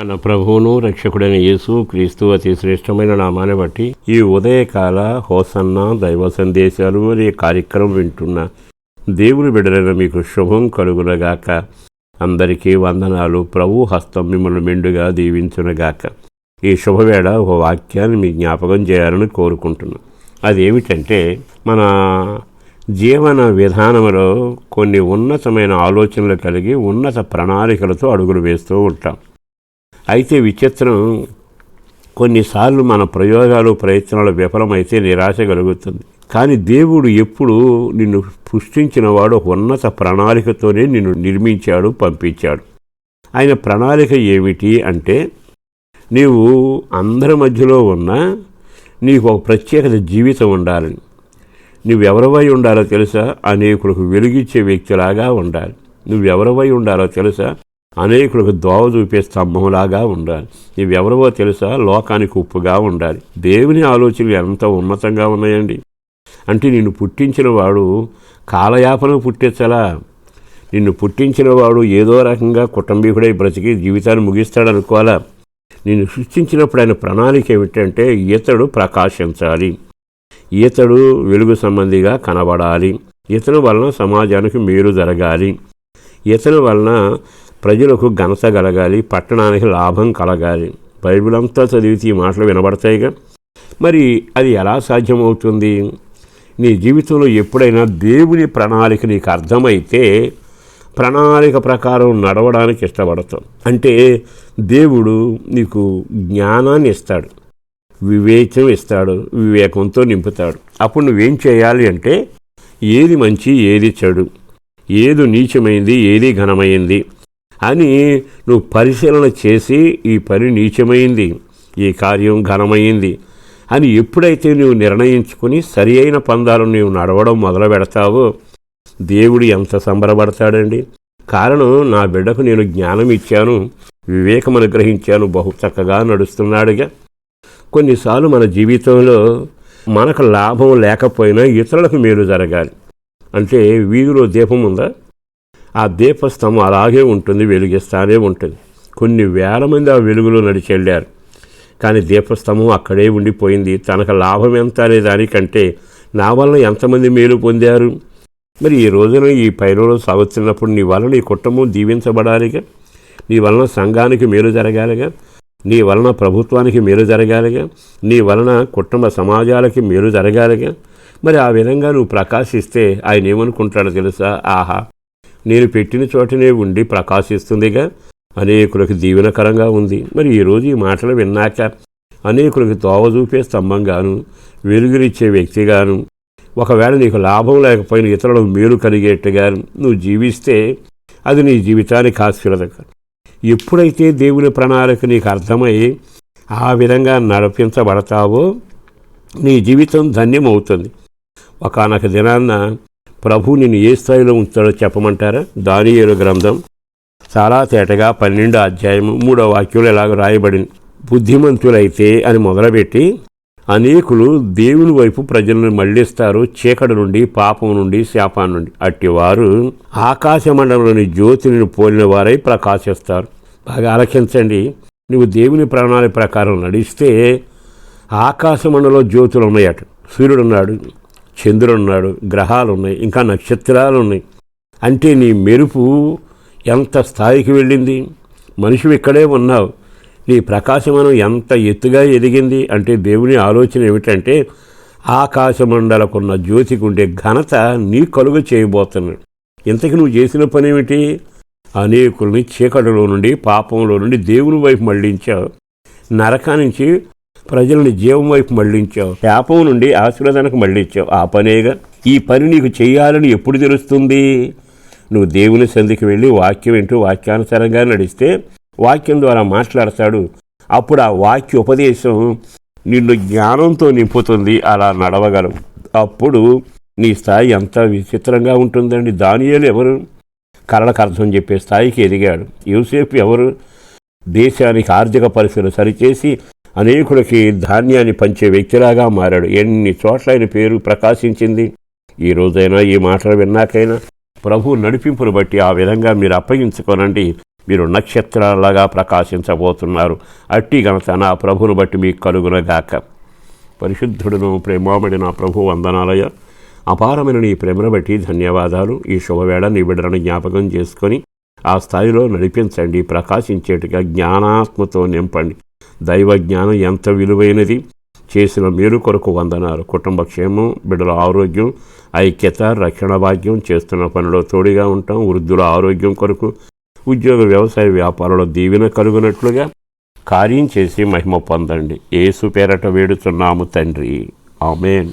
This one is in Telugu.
మన ప్రభువును రక్షకుడైన యేసు క్రీస్తు అతి శ్రేష్టమైన నామాన్ని బట్టి ఈ ఉదయకాల హోసన్న దైవ సందేశాలు అనే కార్యక్రమం వింటున్న దేవుని బిడ్డలైన మీకు శుభం కలుగునగాక. అందరికీ వందనాలు. ప్రభు హస్తం మిమ్మల్ని మెండుగా దీవించునగాక. ఈ శుభవేళ ఒక వాక్యాన్ని మీ జ్ఞాపకం చేయాలని కోరుకుంటున్నాను. అదేమిటంటే మన జీవన విధానంలో కొన్ని ఉన్నతమైన ఆలోచనలు కలిగి ఉన్నత ప్రణాళికలతో అడుగులు వేస్తూ ఉంటాం. అయితే విచిత్రం. కొన్నిసార్లు మన ప్రయోగాలు ప్రయత్నాలు విఫలమైతే నిరాశ కలుగుతుంది. కానీ దేవుడు ఎప్పుడు నిన్ను పుష్టించినవాడు ఉన్నత ప్రణాళికతోనే నిన్ను నిర్మించాడు పంపించాడు. ఆయన ప్రణాళిక ఏమిటి అంటే నీవు అందరి మధ్యలో ఉన్న నీకు ఒక ప్రత్యేకత జీవితం ఉండాలని. నువ్వెవరవై ఉండాలో తెలుసా? అనేకులకు వెలిగించే వ్యక్తిలాగా ఉండాలి. నువ్వెవరవై ఉండాలో తెలుసా? అనేకులకు దోవ చూపే స్తంభంలాగా ఉండాలి. నువ్వెవరవో తెలుసా? లోకానికి ఉప్పుగా ఉండాలి. దేవుని ఆలోచనలు ఎంత ఉన్నతంగా ఉన్నాయండి. అంటే నిన్ను పుట్టించిన వాడు కాలయాపన పుట్టించలా నిన్ను పుట్టించిన వాడు ఏదో రకంగా కుటుంబీకుడై బ్రతికి జీవితాన్ని ముగిస్తాడనుకోవాలా? నిన్ను సృష్టించినప్పుడు ఆయన ప్రణాళిక ఏమిటంటే ఈతడు ప్రకాశించాలి. ఈతడు వెలుగు సంబంధిగా కనబడాలి. ఇతని వలన సమాజానికి మేలు జరగాలి. ఇతని వలన ప్రజలకు ఘనత కలగాలి పట్టణానికి లాభం కలగాలి. బైబిల్ అంతా చదివితే ఈ మాటలు వినబడతాయిగా? మరి అది ఎలా సాధ్యమవుతుంది? నీ జీవితంలో ఎప్పుడైనా దేవుని ప్రణాళిక నీకు అర్థమైతే ప్రణాళిక ప్రకారం నడవడానికి ఇష్టపడతాం అంటే దేవుడు నీకు జ్ఞానాన్ని ఇస్తాడు వివేచం ఇస్తాడు వివేకంతో నింపుతాడు. అప్పుడు నువ్వేం చేయాలి అంటే ఏది మంచి ఏది చెడు ఏది నీచమైంది ఏది ఘనమైంది అని నువ్వు పరిశీలన చేసి ఈ పని నీచమైంది ఈ కార్యం ఘనమైంది అని ఎప్పుడైతే నువ్వు నిర్ణయించుకుని సరి అయిన పందాలు నువ్వు నడవడం మొదలు పెడతావో దేవుడు ఎంత సంబరపడతాడండి? కారణం నా బిడ్డకు నేను జ్ఞానం ఇచ్చాను వివేకం అనుగ్రహించాను బహు చక్కగా నడుస్తున్నాడుగా. కొన్నిసార్లు మన జీవితంలో మనకు లాభం లేకపోయినా ఇతరులకు మేలు జరగాలి. అంటే వీధిలో దీపం ఉందా? ఆ దీపస్తంభం అలాగే ఉంటుంది వెలిగిస్తానే ఉంటుంది. కొన్ని వేల మంది ఆ వెలుగులో నడిచి వెళ్ళారు. కానీ దీపస్తంభం అక్కడే ఉండిపోయింది. తనకు లాభం ఎంత అనే దానికంటే నా వలన ఎంతమంది మేలు పొందారు? మరి ఈ రోజున ఈ పైరులో సాగుతున్నప్పుడు నీ వలన నీ కుటుంబం దీవించబడాలిగా? నీ వలన సంఘానికి మేలు జరగాలిగా? నీ వలన ప్రభుత్వానికి మేలు జరగాలిగా? నీ వలన కుటుంబ సమాజాలకి మేలు జరగాలిగా? మరి ఆ విధంగా నువ్వు ప్రకాశిస్తే ఆయన ఏమనుకుంటాడో తెలుసా? ఆహా! నేను పెట్టిన చోటనే ఉండి ప్రకాశిస్తుందిగా. అనేకులకు దీవెనకరంగా ఉంది. మరి ఈరోజు ఈ మాటలు విన్నాక అనేకులకు తోవ చూపే స్తంభంగాను వెలుగునిచ్చే వ్యక్తిగాను ఒకవేళ నీకు లాభం లేకపోయినా ఇతరులకు మేలు కలిగేట్టుగా నువ్వు జీవిస్తే అది నీ జీవితానికి ఆశీర్వదకరం ఎప్పుడైతే దేవుని ప్రణాళిక నీకు అర్థమై ఆ విధంగా నడిపించబడతావో నీ జీవితం ధన్యమవుతుంది. ఒకనొక దినాన్న ప్రభు నిన్ను ఏ స్థాయిలో ఉంచాడో చెప్పమంటారా? దానియేలు గ్రంథం. చాలా తేటగా పన్నెండు అధ్యాయము మూడో వాక్యంలో ఎలాగ రాయబడింది. బుద్ధిమంతులైతే అని మొదలుపెట్టి అనేకులు దేవుని వైపు ప్రజలను మళ్ళిస్తారు చీకటి నుండి పాపం నుండి శాపం నుండి. అట్టివారు ఆకాశమండలంలోని జ్యోతిని పోలిన వారై ప్రకాశిస్తారు. బాగా ఆలకించండి. నువ్వు దేవుని ప్రణాళిక ప్రకారం నడిస్తే ఆకాశమండలో జ్యోతులు ఉన్నాయట. సూర్యుడు ఉన్నాడు. చంద్రుడు ఉన్నాడు గ్రహాలు ఉన్నాయి ఇంకా నక్షత్రాలు ఉన్నాయి అంటే నీ మెరుపు ఎంత స్థాయికి వెళ్ళింది? మనిషి ఇక్కడే ఉన్నావు. నీ ప్రకాశమనం ఎంత ఎత్తుగా ఎదిగింది? అంటే దేవుని ఆలోచన ఏమిటంటే ఆకాశమండలకున్న జ్యోతికి ఉండే ఘనత నీ కలుగు చేయబోతున్నాడు ఇంతకు నువ్వు చేసిన పని ఏమిటి? అనేకుల్ని చీకటిలో నుండి పాపంలో నుండి దేవుని వైపు మళ్ళించావు. నరకా నుంచి ప్రజల్ని జీవం వైపు మళ్ళించావు. శాపం నుండి ఆశీర్వాదానికి మళ్ళించావు. ఆ పనేగా ఈ పని నీకు చేయాలని ఎప్పుడు తెలుస్తుంది? నువ్వు దేవుని సంధికి వెళ్ళి వాక్యం వింటూ వాక్యానుసారంగా నడిస్తే వాక్యం ద్వారా మాట్లాడతాడు. అప్పుడు ఆ వాక్య ఉపదేశం నిన్ను జ్ఞానంతో నింపుతుంది. అలా నడవగలవు. అప్పుడు నీ స్థాయి ఎంత విచిత్రంగా ఉంటుందండి. దానియాలు ఎవరు? కళలకు అర్థం చెప్పే స్థాయికి ఎదిగాడు. యూసేపు ఎవరు? దేశానికి ఆర్థిక పరిస్థితులు సరిచేసి అనేకులకి ధాన్యాన్ని పంచే వ్యక్తిలాగా మారాడు. ఎన్ని చోట్ల ఆయన పేరు ప్రకాశించింది? ఈ రోజైనా ఈ మాటలు విన్నాకైనా ప్రభు నడిపింపును బట్టి ఆ విధంగా మీరు అప్పగించుకోనండి. మీరు నక్షత్రాలలాగా ప్రకాశించబోతున్నారు. అట్టి ఘనత నా ప్రభువును బట్టి మీకు కలుగునగాక. పరిశుద్ధుడును ప్రేమామడి నా ప్రభు వందనాలయ అపారమైన నీ ప్రేమను బట్టి ధన్యవాదాలు. ఈ శుభవేళ నీ బిడ్డలను జ్ఞాపకం చేసుకొని ఆ స్థాయిలో నడిపించండి. ప్రకాశించేట్టుగా జ్ఞానాత్మతో నింపండి. దైవ జ్ఞానం ఎంత విలువైనది? చేసిన మేలు కొరకు వందనాలు. కుటుంబ క్షేమం బిడ్డల ఆరోగ్యం ఐక్యత రక్షణ భాగ్యం చేస్తున్న పనిలో తోడుగా ఉంటాం. వృద్ధుల ఆరోగ్యం కొరకు ఉద్యోగ వ్యవసాయ వ్యాపారంలో దీవెన కలుగునట్లుగా కార్యం చేసి మహిమ పొందండి. ఏసు పేరట వేడుతున్నాము తండ్రి. ఆమెన్.